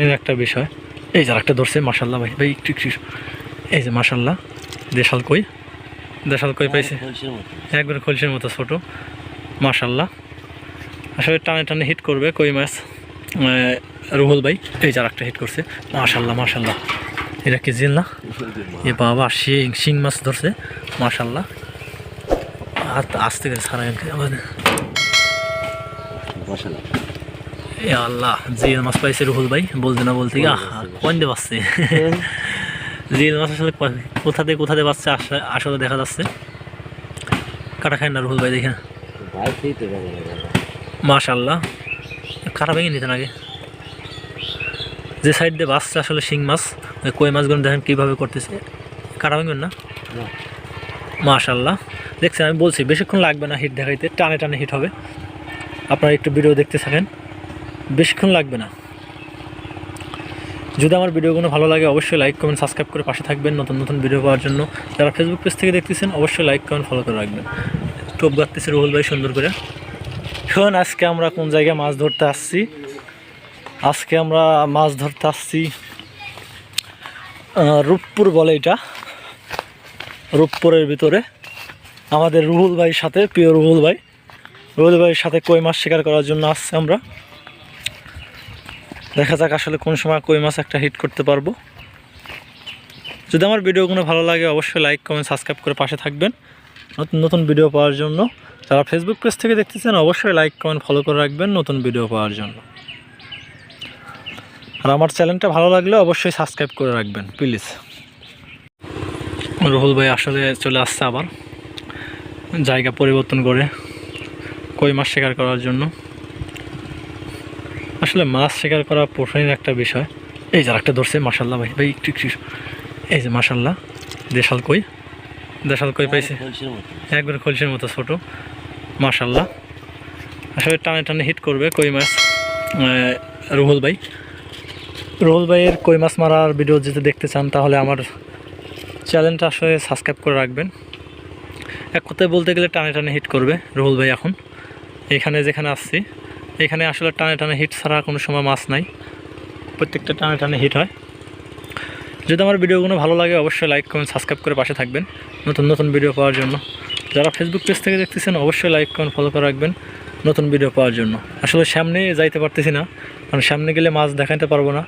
এই একটা বিষয়। এই যে একটা ধরছে মাসাল্লাহ ভাই ভাই একটু একটু এই যে মাসাল্লাহ দেশাল কই? দেশাল কই পাইছে? একবার খলসের মতো। ছোট। মাসাল্লাহ আসলে টানে টানে হিট করবে কই মাছ? রুহুল ভাই এই যে একটা হিট করছে মাশাল্লাহ মাশাল্লাহ এটা কি জিল না? এ বাবা শিং শিং মাছ ধরছে মাশাল্লাহ আর আসতে গেছে সারা বসালাম এ আল্লাহ জিল মাছ পাইছে রুহুল ভাই বলতে না বলতে দিয়ে পাচ্ছে? জিল মাছ আসলে কো- কোথা থেকে কোথা থেকে পাচ্ছে আসলে দেখা যাচ্ছে। কাটা খায় না রুহুল ভাই দেখে মাশাল্লাহ কাটা ভেঙে নিতেন আগে। যে সাইড দিয়ে বাসছে আসলে শিং মাছ ওই কই মাছগুলো দেখেন কীভাবে করতেছে। কাটা ভেঙবেন না? না। মাশাল্লাহ দেখছেন আমি বলছি বেশিক্ষণ লাগবে না হিট দেখাইতে টানে টানে হিট হবে। আপনারা একটু ভিডিও দেখতে থাকেন। বেশিক্ষণ লাগবে না। যদি আমার ভিডিওগুলো ভালো লাগে, অবশ্যই লাইক কমেন্ট সাবস্ক্রাইব করে পাশে থাকবেন নতুন নতুন ভিডিও পাওয়ার জন্য। যারা ফেসবুক পেজ থেকে দেখতেছেন, অবশ্যই লাইক কমেন্ট ফলো করে রাখবেন। টোপ গাড়তেছে রুহুল ভাই সুন্দর করে। শোন, আজকে আমরা কোন জায়গায় মাছ ধরতে আসছি? আজকে আমরা মাছ ধরতে আসছি রূপপুর বলে এটা। রূপপুরের ভিতরে। আমাদের রুহুল ভাইয়ের সাথে, প্রিয় রুহুল ভাই। রুহুল ভাইয়ের সাথে কই মাছ শিকার করার জন্য আসছে আমরা। দেখা যাক আসলে কোন সময় কই মাছ একটা হিট করতে পারব। যদি আমার ভিডিওগুলো ভালো লাগে, অবশ্যই লাইক কমেন্ট সাবস্ক্রাইব করে পাশে থাকবেন। নতুন নতুন ভিডিও পাওয়ার জন্য। যারা ফেসবুক পেজ থেকে দেখতেছেন, অবশ্যই লাইক কমেন্ট ফলো করে রাখবেন নতুন ভিডিও পাওয়ার জন্য। আর আমার চ্যানেলটা ভালো লাগলে অবশ্যই সাবস্ক্রাইব করে রাখবেন প্লিজ রুহুল ভাই আসলে চলে আসছে আবার। জায়গা পরিবর্তন করে, কই মাছ শিকার করার জন্য। আসলে মাছ শিকার করা প্রশ্নের একটা বিষয়। এই যে একটা ধরছে মাসাল্লাহ ভাই ভাই একটু একটু এই যে মাসাল্লাহ দেশাল কই? দেশাল কই পাইছে? একবার খলসের মতো। ছোটো। মাশাল্লাহ আসলে টানে টানে হিট করবে কই মাছ? রুহুল ভাই। রুহুল ভাইয়ের কই মাছ মারার ভিডিও যদি দেখতে চান তাহলে আমার চ্যানেলটা আসলে সাবস্ক্রাইব করে রাখবেন। এক কথায় বলতে গেলে টানে টানে হিট করবে রুহুল ভাই এখন। এখানে যেখানে আসছি এখানে আসলে টানে টানে হিট ছাড়া কোনো সময় মাছ নাই। প্রত্যেকটা টানে টানে হিট হয়। যদি আমার ভিডিওগুলো ভালো লাগে, অবশ্যই লাইক কমেন্ট সাবস্ক্রাইব করে পাশে থাকবেন। নতুন নতুন ভিডিও পাওয়ার জন্য। যারা ফেসবুক পেজ থেকে দেখতেছেন, অবশ্যই লাইক কমেন্ট ফলো করে রাখবেন নতুন ভিডিও পাওয়ার জন্য। আসলে সামনে যাইতে পারতেছি না, কারণ সামনে গেলে মাছ দেখাতে পারব না।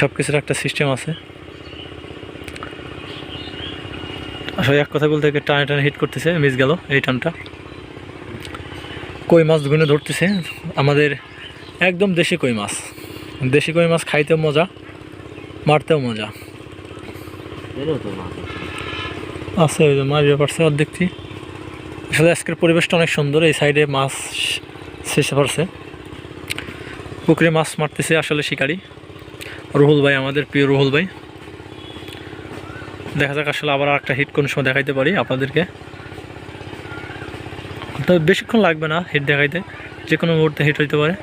সব কিছুর একটা সিস্টেম আছে। আসলে এক কথা বলতে টানে টানে হিট করতেছে মিস গেল এই টানটা। কই মাছ গুনে ধরতেছে। আমাদের একদম দেশি কই মাছ। দেশি কই মাছ খাইতেও মজা মারতেও মজা। মাছ আছে। ওই যে মারিয়ে পারছে অর্ধেকটি। আসলে আজকের পরিবেশটা অনেক সুন্দর এই সাইডে মাছ শেষে পারছে পুকুরে মাছ মারতেছে আসলে শিকারি। রুহুল ভাই আমাদের প্রিয় রুহুল ভাই। দেখা যাক আসলে আবার একটা হিট কোন সময় দেখাইতে পারি আপনাদেরকে। তবে বেশিক্ষণ লাগবে না হিট দেখাইতে যে কোনো মুহূর্তে হিট হইতে পারে।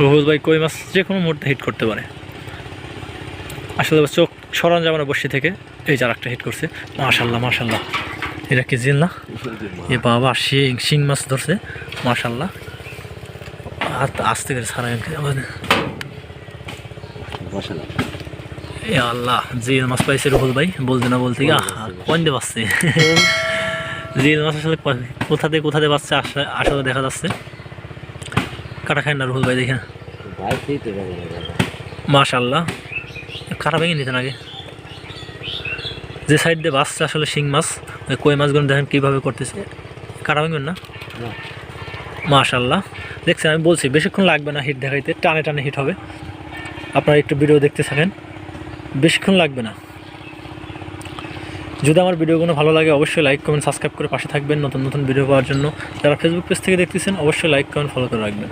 রুহুল ভাই কই মাছ যে কোনো মুহূর্তে হিট করতে পারে। আসলে চোখ সরান যাবে না বসে থেকে, এই যার একটা হিট করছে। মাশাল্লাহ মাশাল্লাহ এটা কি জিল না? এ বাবা, শিং শিং মাছ ধরছে। মাশাল্লাহ আর আসতে গেছে সারা এ আল্লাহ জিল মাছ পাইছে রুহুল ভাই বলতে না বলতে গিয়ে আহা কোন দিয়ে পাচ্ছে? জিল মাছ আসলে কো- কোথা থেকে কোথা থেকে পাচ্ছে আসলে দেখা যাচ্ছে। কাটা খায় না রুহুল ভাই দেখে মাশাল্লাহ কাটা ভেঙে নিতেন আগে। যে সাইড দিয়ে বাসছে আসলে শিং মাছ ওই কই মাছগুলো দেখেন কীভাবে করতেছে। কাটা ভেঙবেন না? না। মাশাল্লাহ দেখছেন আমি বলছি বেশিক্ষণ লাগবে না হিট দেখাইতে টানে টানে হিট হবে। আপনারা একটু ভিডিও দেখতে থাকেন। বেশিক্ষণ লাগবে না। যদি আমার ভিডিওগুলো ভালো লাগে অবশ্যই লাইক কমেন্ট সাবস্ক্রাইব করে পাশে থাকবেন নতুন নতুন ভিডিও পাওয়ার জন্য। যারা ফেসবুক পেজ থেকে দেখতেছেন অবশ্যই লাইক কমেন্ট ফলো করে রাখবেন।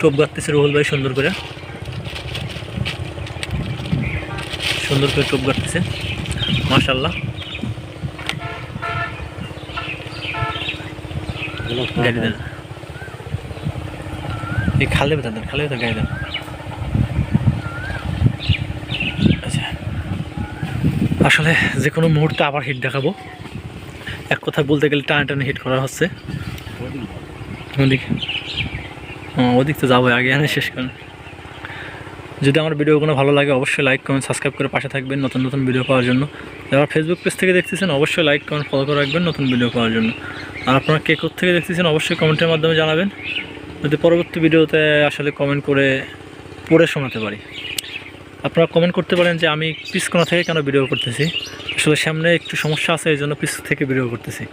টোপ গাড়তেছে রুহুল ভাই সুন্দর করে। সুন্দর করে টোপ গাড়তেছে। মাশাল্লাহ গাড়ি দেন। এই খালে বেতন দেন খালে বেতন গাড়ি দেন। আসলে যে কোনো মুহূর্তে আবার হিট দেখাবো। এক কথা বলতে গেলে টানে টানে হিট করা হচ্ছে। ওদিক। ওদিক তো যাব আগে এনে শেষ করেন। যদি আমার ভিডিওগুলো ভালো লাগে, অবশ্যই লাইক কমেন্ট সাবস্ক্রাইব করে পাশে থাকবেন নতুন নতুন ভিডিও পাওয়ার জন্য। যারা ফেসবুক পেজ থেকে দেখতেছেন, অবশ্যই লাইক কমেন্ট ফলো করে রাখবেন নতুন ভিডিও পাওয়ার জন্য। আর আপনারা কে থেকে দেখতেছেন, অবশ্যই কমেন্টের মাধ্যমে জানাবেন। যদি পরবর্তী ভিডিওতে আসলে কমেন্ট করে, পড়ে শোনাতে পারি। আপনারা কমেন্ট করতে পারেন যে আমি পিসকোনা থেকে কেন ভিডিও করতেছি। আসলে সামনে একটু সমস্যা আছে, এই জন্য পিস থেকে ভিডিও করতেছি।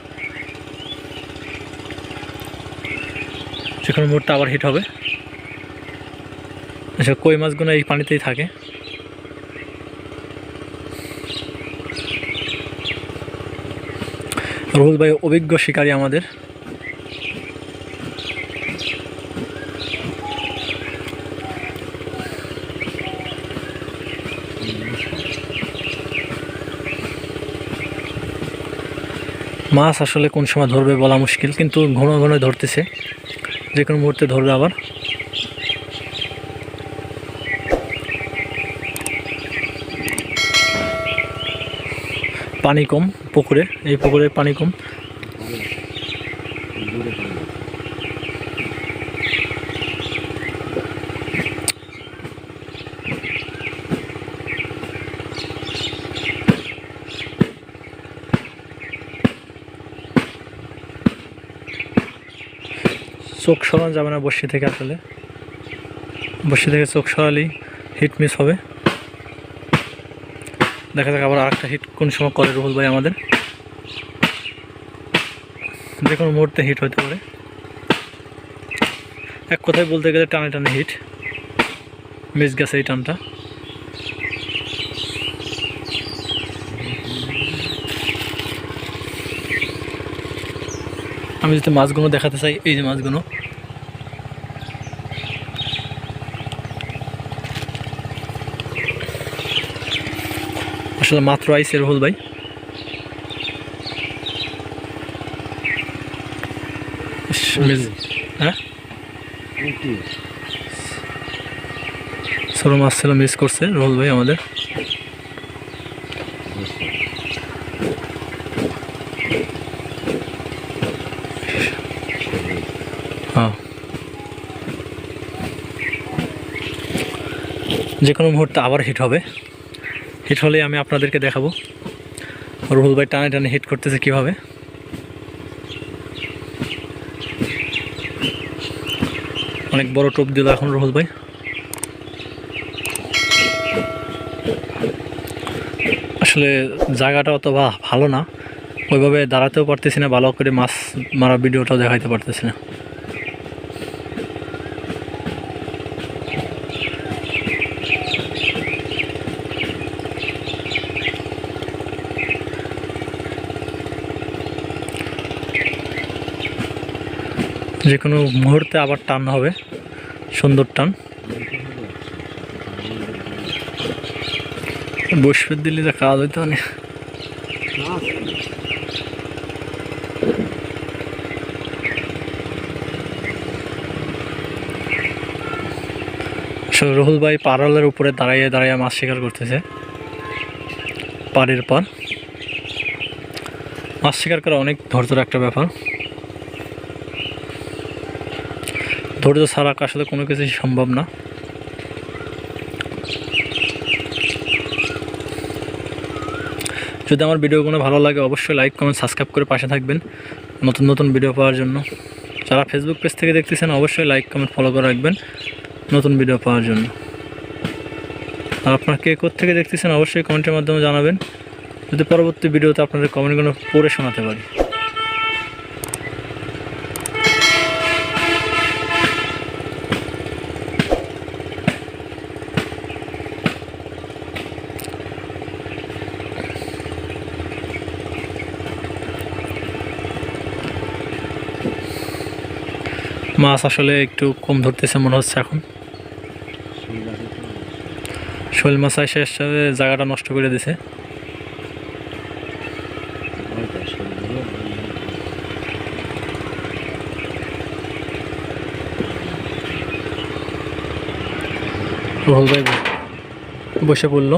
কোনো মুহূর্তে আবার হিট হবে। আচ্ছা কই মাছগুলো এই পানিতেই থাকে? রুহুল ভাই অভিজ্ঞ শিকারী আমাদের। মাছ আসলে কোন সময় ধরবে বলা মুশকিল, কিন্তু ঘন ঘন ধরতেছে। যে কোনো মুহূর্তে ধরবে আবার। পানি কম পুকুরে, এই পুকুরে পানি কম। চোখ সরানো যাবে না বসি থেকে আসলে। বসি থেকে চোখ সরালেই হিট মিস হবে। দেখা যাক আবার আরেকটা হিট কোন সময় করে রুহুল ভাই আমাদের। যে কোনো মুহূর্তে হিট হতে পারে। এক কথায় বলতে গেলে টানে টানে হিট মিস গেছে এই টানটা। আমি যদি মাছগুলো দেখাতে চাই, এই যে মাছগুলো। আসলে মাত্র আইসে রহুল ভাই। মিস- হ্যাঁ। ছোটো ছিল মিস করছে রহুল ভাই আমাদের। হ্যাঁ। যে কোনো মুহূর্তে আবার হিট হবে। হিট হলে আমি আপনাদেরকে দেখাবো। রুহুল ভাই টানে টানে হিট করতেছে কীভাবে। অনেক বড় টোপ দিল এখন রুহুল ভাই। আসলে জায়গাটা অত ভালো না। ওইভাবে দাঁড়াতেও পারতেছি না, ভালো করে মাছ মারা ভিডিওটাও দেখাইতে পারতেছি না। যে কোনো মুহূর্তে আবার টান হবে, সুন্দর টান। বসবে দিল্লি যা কাজ হইতে মাছ রহুল ভাই পারলের উপরে দাঁড়াইয়ে দাঁড়াইয়ে মাছ শিকার করতেছে। পাড়ের পর মাছ শিকার করা অনেক ধৈর্যের একটা ব্যাপার। ধৈর্য ছাড়া আসলে কোনো কিছুই সম্ভব না। যদি আমার ভিডিওগুলো ভালো লাগে, অবশ্যই লাইক কমেন্ট সাবস্ক্রাইব করে পাশে থাকবেন নতুন নতুন ভিডিও পাওয়ার জন্য। যারা ফেসবুক পেজ থেকে দেখতেছেন, অবশ্যই লাইক কমেন্ট ফলো করে রাখবেন নতুন ভিডিও পাওয়ার জন্য। আর আপনার কে থেকে দেখতেছেন, অবশ্যই কমেন্টের মাধ্যমে জানাবেন। যদি পরবর্তী ভিডিওতে আপনাদের কমেন্টগুলো পড়ে শোনাতে পারি। মাছ আসলে একটু কম ধরতেছে মনে হচ্ছে এখন। শোল মাছ এসে জায়গাটা নষ্ট করে দিছে। ভাই বসে পড়ল।